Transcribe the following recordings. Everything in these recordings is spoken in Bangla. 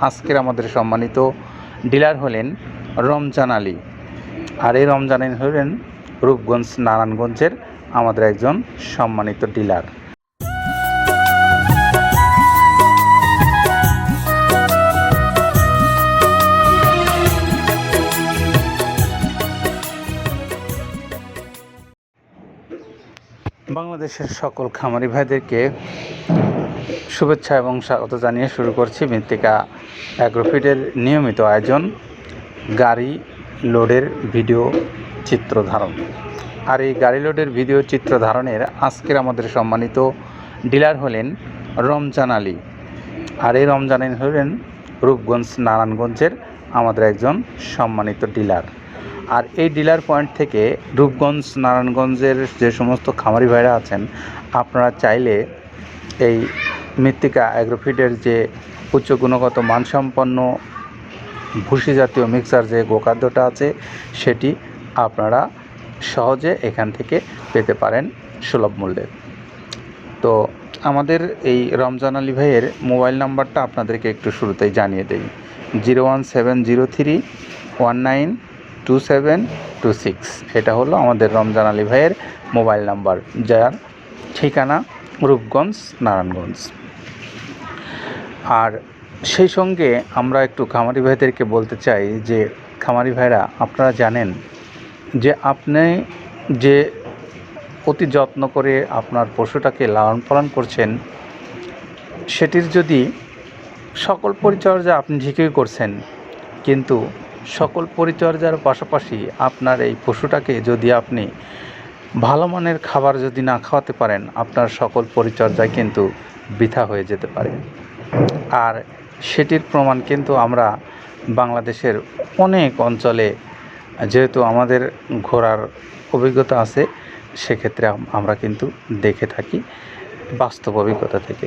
আজকের আমাদের সম্মানিত ডিলার হলেন রমজান আলী। আর এই রমজান আলী হলেন রূপগঞ্জ, নারায়ণগঞ্জের আমাদের একজন সম্মানিত ডিলার। বাংলাদেশের সকল খামারি ভাইদেরকে শুভেচ্ছা এবং স্বাগত জানিয়ে শুরু করছি মৃত্তিকা অ্যাগ্রোফিটের নিয়মিত আয়োজন, গাড়ি লোডের ভিডিও চিত্র ধারণ। আর এই গাড়ি লোডের ভিডিও চিত্র ধারণের আজকের আমাদের সম্মানিত ডিলার হলেন রমজান আলী। আর এই রমজান হলেন রূপগঞ্জ, নারায়ণগঞ্জের আমাদের একজন সম্মানিত ডিলার। আর এই ডিলার পয়েন্ট থেকে রূপগঞ্জ, নারায়ণগঞ্জের যে সমস্ত খামারি ভাইরা আছেন, আপনারা চাইলে এই মৃত্তিকা অ্যাগ্রোফিডের যে উচ্চ গুণগত মানসম্পন্ন ভুসি জাতীয় মিক্সার যে গোখাদ্যটা আছে, সেটি আপনারা সহজে এখান থেকে পেতে পারেন সুলভ মূল্যে। তো আমাদের এই রমজান আলী ভাইয়ের মোবাইল নাম্বারটা আপনাদেরকে একটু শুরুতেই জানিয়ে দেই। Zero one seven zero three one nine two seven two six এটা হলো আমাদের রমজান আলী ভাইয়ের মোবাইল নাম্বার। যার ঠিকানা রূপগঞ্জ, নারায়ণগঞ্জ। আর সেই সঙ্গে আমরা একটু খামারি ভাইদেরকে বলতে চাই যে, খামারি ভাইরা, আপনারা জানেন যে আপনি যে অতি যত্ন করে আপনার পশুটাকে লালন পালন করছেন, সেটির যদি সকল পরিচর্যা আপনি ঠিকই করছেন, কিন্তু সকল পরিচর্যার পাশাপাশি আপনার এই পশুটাকে যদি আপনি ভালো মানের খাবার যদি না খাওয়াতে পারেন, আপনার সকল পরিচর্যায় কিন্তু বৃথা হয়ে যেতে পারে। আর সেটির প্রমাণ কিন্তু আমরা বাংলাদেশের অনেক অঞ্চলে, যেহেতু আমাদের ঘোরার অভিজ্ঞতা আছে, সেক্ষেত্রে আমরা কিন্তু দেখে থাকি বাস্তব অভিজ্ঞতা থেকে।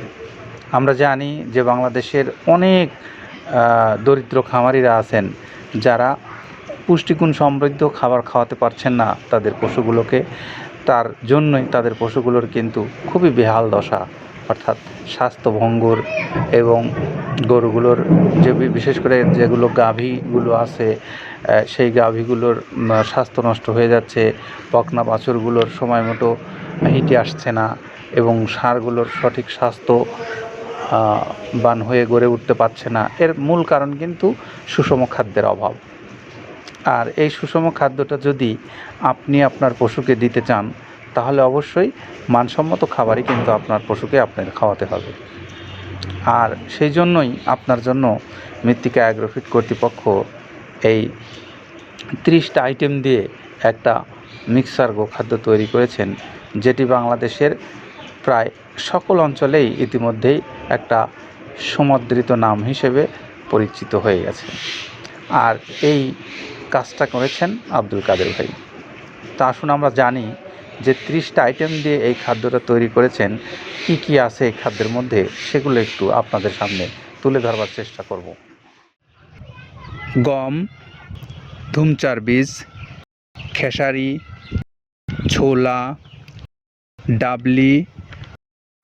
আমরা জানি যে বাংলাদেশের অনেক দরিদ্র খামারিরা আছেন যারা পুষ্টিগুণ সমৃদ্ধ খাবার খাওয়াতে পারছেন না, তাদের পশুগুলোকে, তার জন্যই তাদের পশুগুলোর কিন্তু খুবই বেহাল দশা। অর্থাৎ স্বাস্থ্যভঙ্গুর এবং গরুগুলোর যে বিশেষ করে যেগুলো গাভীগুলো আছে সেই গাভীগুলোর স্বাস্থ্য নষ্ট হয়ে যাচ্ছে পকনা বাছুরগুলোর সময় মতো হিটে আসছে না এবং সারগুলোর সঠিক স্বাস্থ্য বান হয়ে গড়ে উঠতে পারছে না। এর মূল কারণ কিন্তু সুষম খাদ্যের অভাব। আর এই সুষম খাদ্যটা যদি আপনি আপনার পশুকে দিতে চান, তাহলে অবশ্যই মানসম্মত খাবারই কিন্তু আপনার পশুকে আপনার খাওয়াতে হবে। আর সেই জন্যই আপনার জন্য মৃত্তিকা অ্যাগ্রোফিট কর্তৃপক্ষ এই ত্রিশটা আইটেম দিয়ে একটা মিক্সার গোখাদ্য তৈরি করেছেন, যেটি বাংলাদেশের প্রায় সকল অঞ্চলেই ইতিমধ্যেই একটা সমাদৃত নাম হিসেবে পরিচিত হয়ে গেছে। আর এই কাজটা করেছেন আব্দুল কাদের ভাই। তা আসুন আমরা জানি যে ত্রিশটা আইটেম দিয়ে এই খাদ্যটা তৈরি করেছেন, কি কি আছে এই খাদ্যের মধ্যে সেগুলো একটু আপনাদের সামনে তুলে ধরবার চেষ্টা করব। গম, ধুমচার বীজ, খেসারি, ছোলা, ডাবলি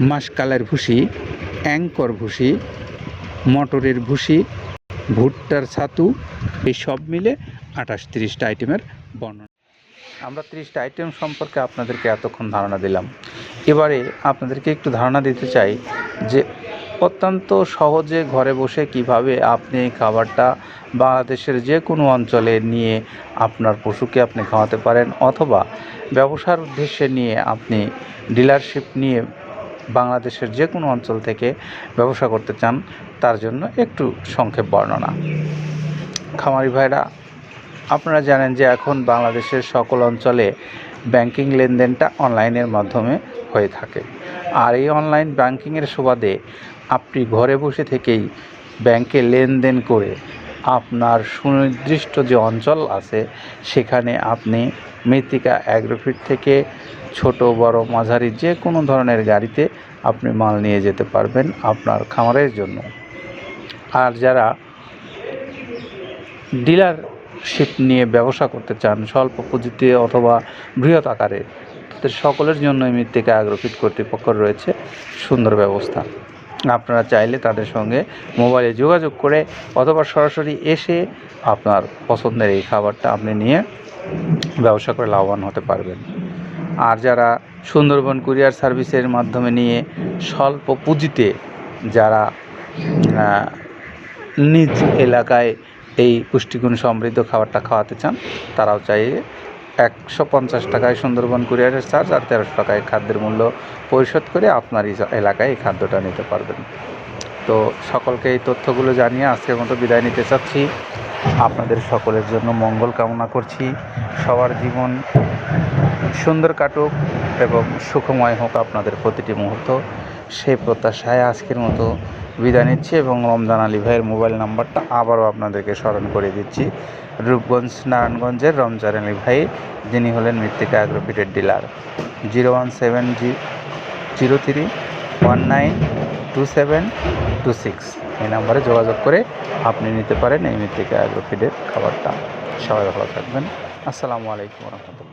মাসকালের ভুসি, অ্যাঙ্কর ভুসি, মটরের ভুসি, ভুট্টার ছাতু, এই সব মিলে আঠাশ তিরিশটা আইটেমের বর্ণনা। আমরা তিরিশটা আইটেম সম্পর্কে আপনাদেরকে এতক্ষণ ধারণা দিলাম। এবারে আপনাদেরকে একটু ধারণা দিতে চাই যে অত্যন্ত সহজে ঘরে বসে কীভাবে আপনি এই খাবারটা বাংলাদেশের যে কোনো অঞ্চলে নিয়ে আপনার পশুকে আপনি খাওয়াতে পারেন অথবা ব্যবসার উদ্দেশ্যে নিয়ে আপনি ডিলারশিপ নিয়ে বাংলাদেশের যে কোনো অঞ্চল থেকে ব্যবসা করতে চান, তার জন্য একটু সংক্ষেপ বর্ণনা। খামারি ভাইরা, আপনারা জানেন যে এখন বাংলাদেশের সকল অঞ্চলে ব্যাংকিং লেনদেনটা অনলাইনের মাধ্যমে হয়ে থাকে। আর এই অনলাইন ব্যাংকিংয়ের সুবাদে আপনি ঘরে বসে থেকেই ব্যাংকে লেনদেন করে আপনার সুনির্দিষ্ট যে অঞ্চল আছে, সেখানে আপনি মৃত্তিকা অ্যাগ্রোফিট থেকে ছোট, বড়, মাঝারি যে কোনো ধরনের গাড়িতে আপনি মাল নিয়ে যেতে পারবেন আপনার খামারের জন্য। আর যারা ডিলারশিপ নিয়ে ব্যবসা করতে চান, স্বল্প পুঁজিতে অথবা বৃহৎ আকারে, তাদের সকলের জন্য মৃত্তিকা অ্যাগ্রোফিট কর্তৃপক্ষ রয়েছে সুন্দর ব্যবস্থা। আপনারা চাইলে তাদের সঙ্গে মোবাইলে যোগাযোগ করে অথবা সরাসরি এসে আপনার পছন্দের এই খাবারটা আপনি নিয়ে ব্যবসা করে লাভবান হতে পারবেন। আর যারা সুন্দরবন কুরিয়ার সার্ভিসের মাধ্যমে নিয়ে স্বল্প পুঁজিতে যারা নিজ এলাকায় এই পুষ্টিগুণ সমৃদ্ধ খাবারটা খাওয়াতে চান, তারাও চাইলে একশো পঞ্চাশ টাকায় সুন্দরবন কুরিয়ারের চার্জ আর তেরোশো টাকায় খাদ্যের মূল্য পরিশোধ করে আপনার এলাকায় এই খাদ্যটা নিতে পারবেন। তো সকলকে এই তথ্যগুলো জানিয়ে আজকের মতো বিদায় নিতে চাচ্ছি। আপনাদের সকলের জন্য মঙ্গল কামনা করছি। সবার জীবন সুন্দর কাটুক এবং সুখময় হোক আপনাদের প্রতিটি মুহূর্ত। সেই প্রত্যাশায় আজকের মতো বিদায় নিচ্ছি এবং রমজান আলী ভাইয়ের মোবাইল নাম্বারটা আবারও আপনাদেরকে স্মরণ করে দিচ্ছি। রূপগঞ্জ, নারায়ণগঞ্জের রমজান আলী ভাই, যিনি হলেন মৃত্তিকা অ্যাগ্রোফিটের ডিলার। জিরো ওয়ান সেভেন জি, zero three, one nine, two seven, two six. এই নাম্বারে যোগাযোগ করে আপনি নিতে পারেন এই মৃত্তিকা অ্যাগ্রোফিটের খাবারটা। সবাই ভালো থাকবেন। আসসালামু আলাইকুম রহমতুল্লাহ।